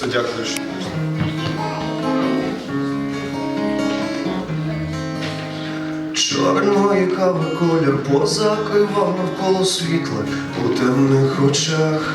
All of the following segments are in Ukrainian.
просто дякую. що- Чорної кави колір позакривав навколо світла у темних очах.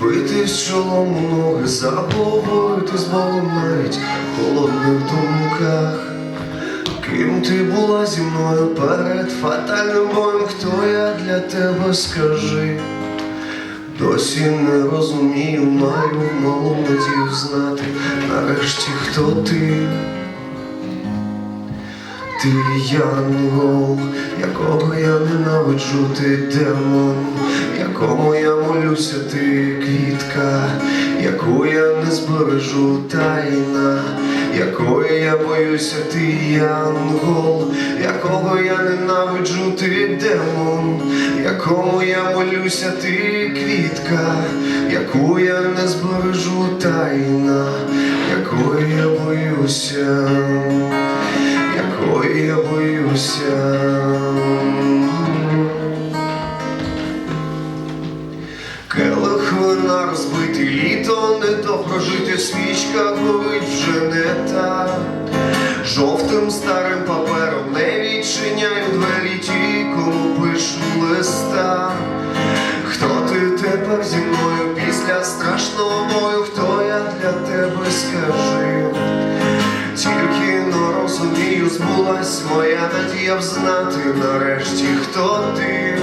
Битись чолом у ноги, заговорити з Богом навіть в холодних думках. Ким ти була зі мною перед фатальним боєм, хто я для тебе скажи? Досі не розумію, маю малу надію знати, нарешті хто ти. Ти янгол, якого я ненавиджу, ти демон, якому я молюся, ти квітка, яку я не збережу тайна, якої я боюся, ти янгол, якого я ненавиджу, ти демон, якому я молюся, ти квітка, яку я не збережу тайна, якої я боюся якої я боюся. Келих вина розбитий літо, не то прожити свічка горить вже не та. Жовтим старим папером не відчиняю двері ті, кому пишу листа. Хто ти тепер зі мною після страшного бою? Хто я для тебе скажи? Збулась моя надія взнати нарешті, хто ти.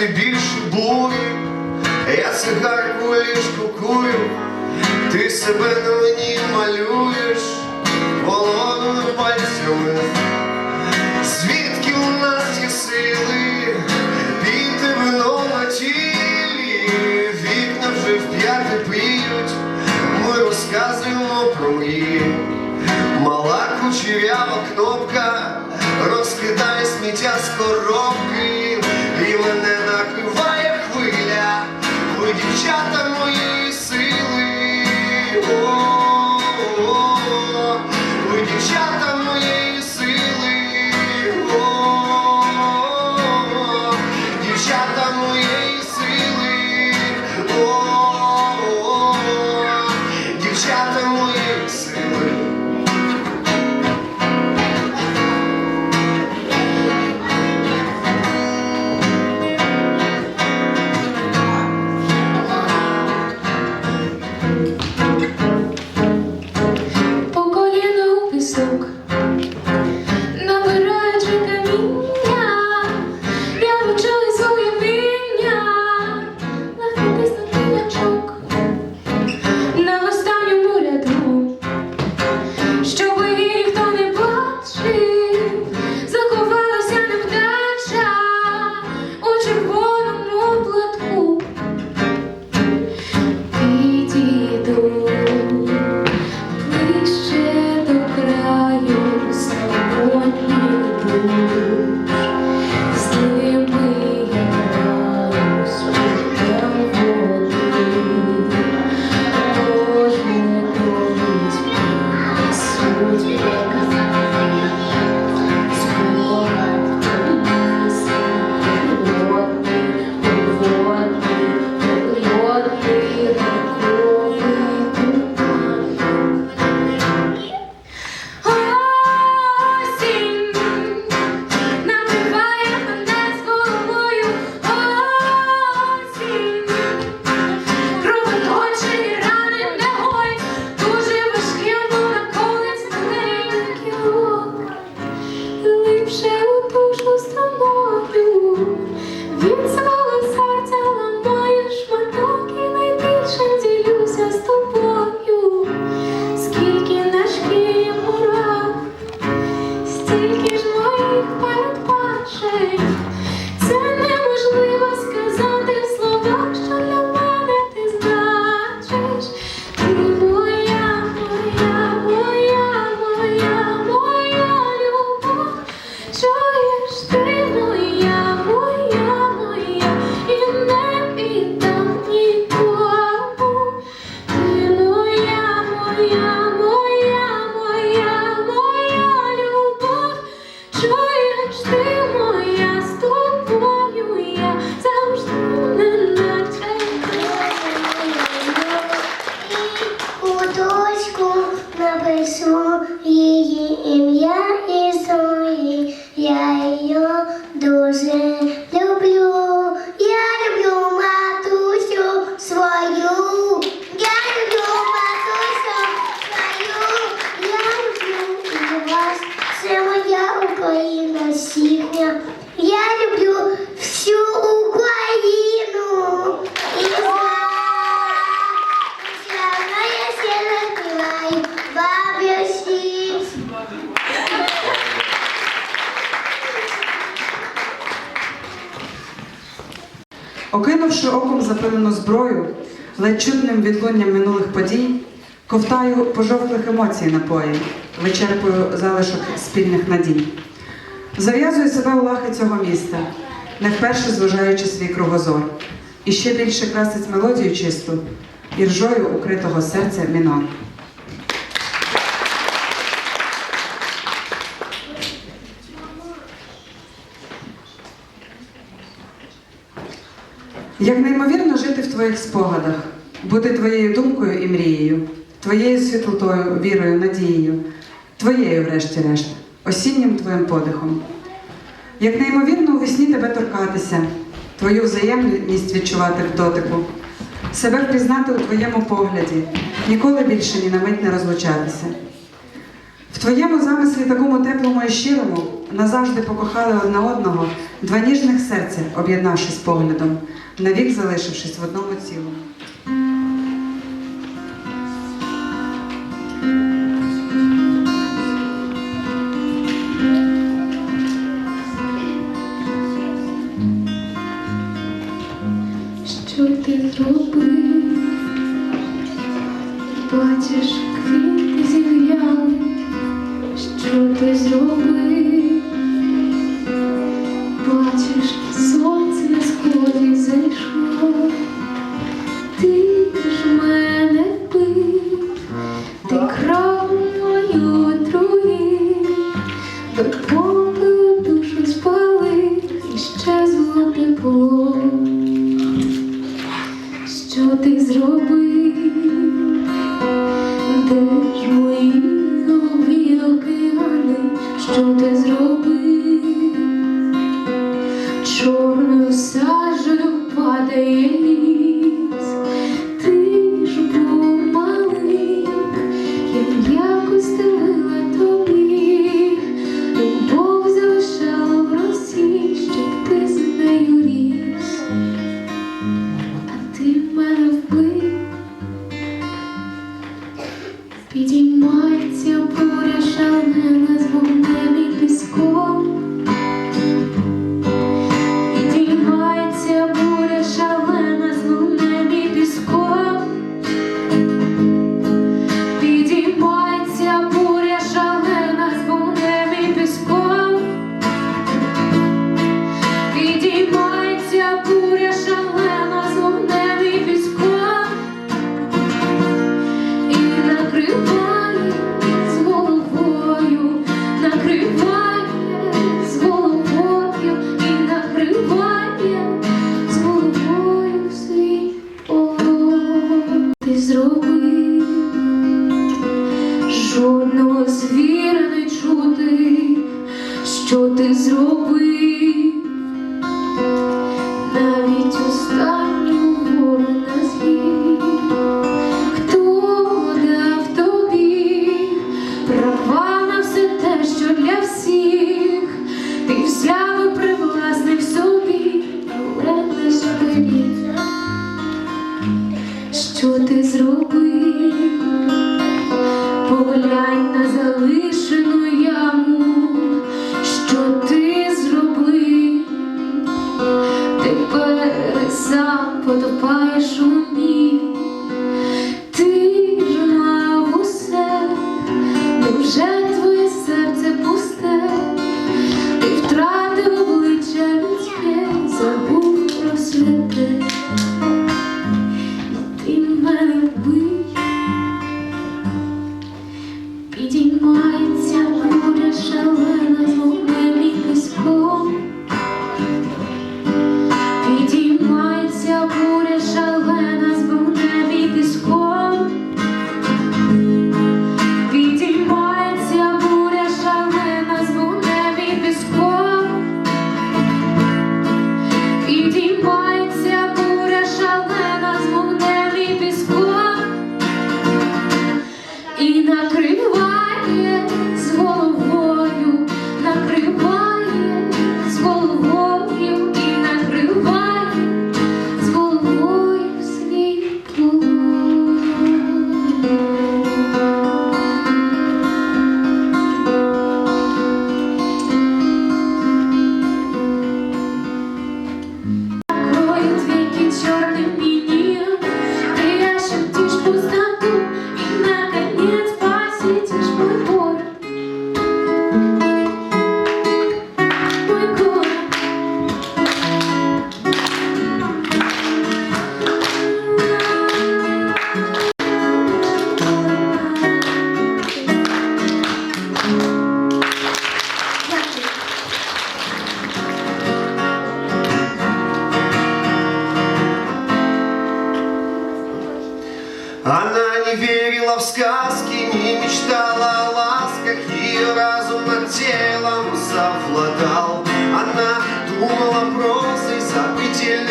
Трішки більше бурі, я цигарку ліжку курю, ти себе на мені малюєш голодними пальцями. Звідки у нас є сили піти вино на тілі, вікна вже в п'яти п'ють, ми розказуємо про мрії. Мала кучерява кнопка розкидає сміття з коробки, дівчата моєї Окинувши оком запилену зброю, ледь чутним відлунням минулих подій, ковтаю пожовклих емоцій напої, вичерпую залишок спільних надій. Зав'язую себе у лахи цього міста, не вперше зважаючи свій кругозор, і ще більше красить мелодію чисту і ржою укритого серця мінор. Як неймовірно жити в твоїх спогадах, бути твоєю думкою і мрією, твоєю світлотою, вірою, надією, твоєю, врешті-решт, осіннім твоїм подихом. Як неймовірно у весні тебе торкатися, твою взаємність відчувати в дотику, себе впізнати у твоєму погляді, ніколи більше ні на мить не розлучатися. В твоєму замислі такому теплому і щирому назавжди покохали одне одного два ніжних серця, об'єднавшись поглядом, навік залишившись в одному цілому.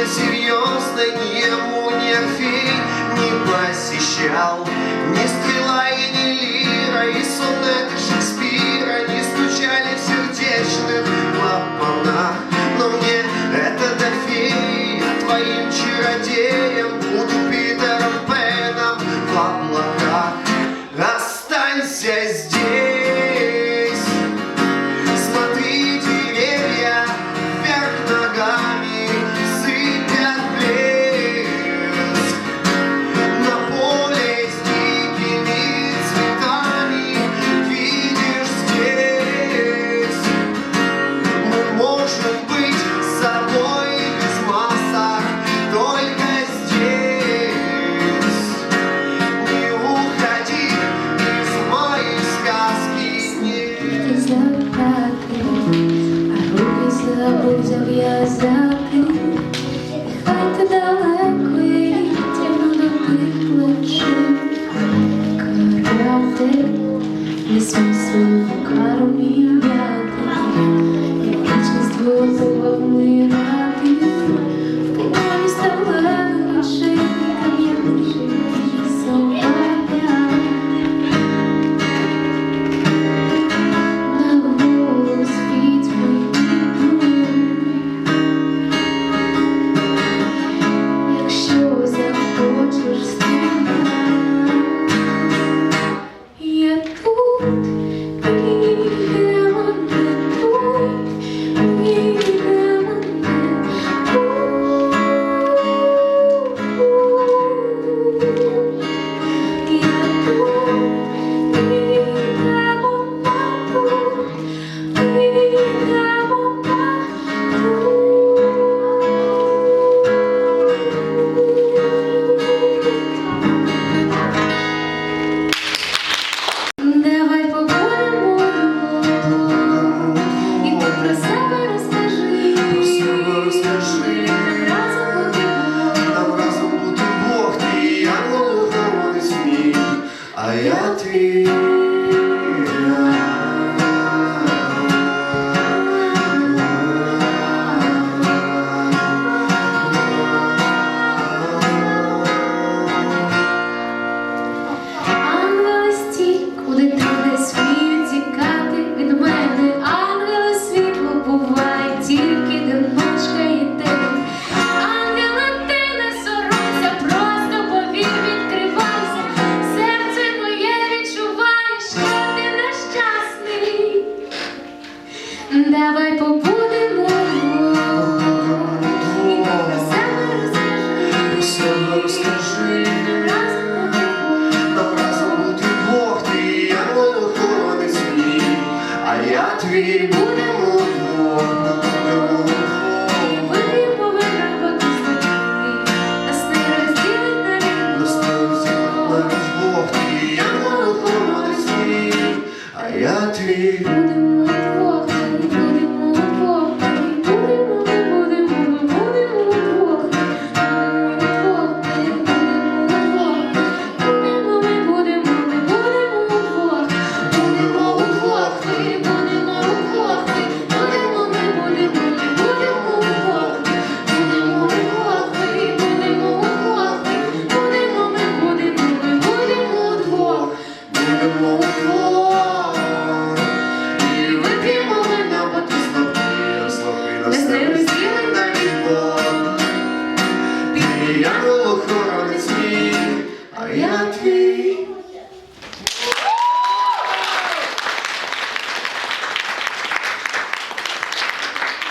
серьезно ему не Орфей не посещал. Ни стрела и ни лира, и сонеты Шекспира не стучали в сердечных клапанах. Но мне